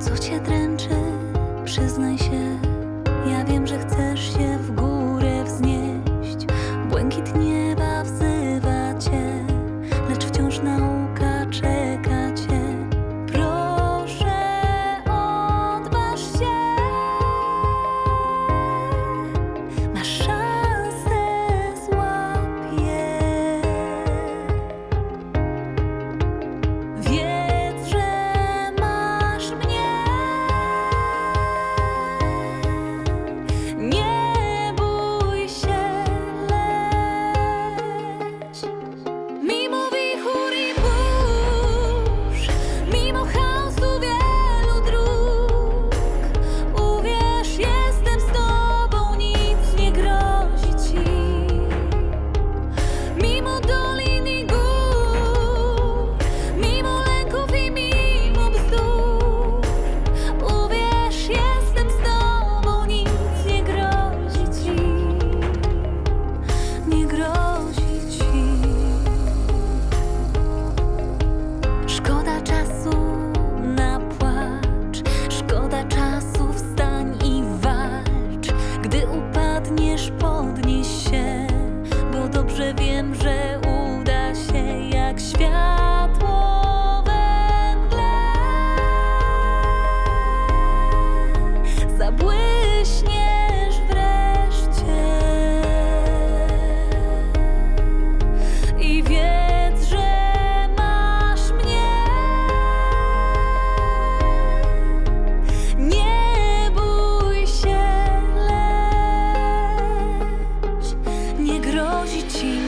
Co cię dręczy? Przyznaj się. Ja wiem, że chcesz się w górę wznieść. Błękitnie. sorrow 情。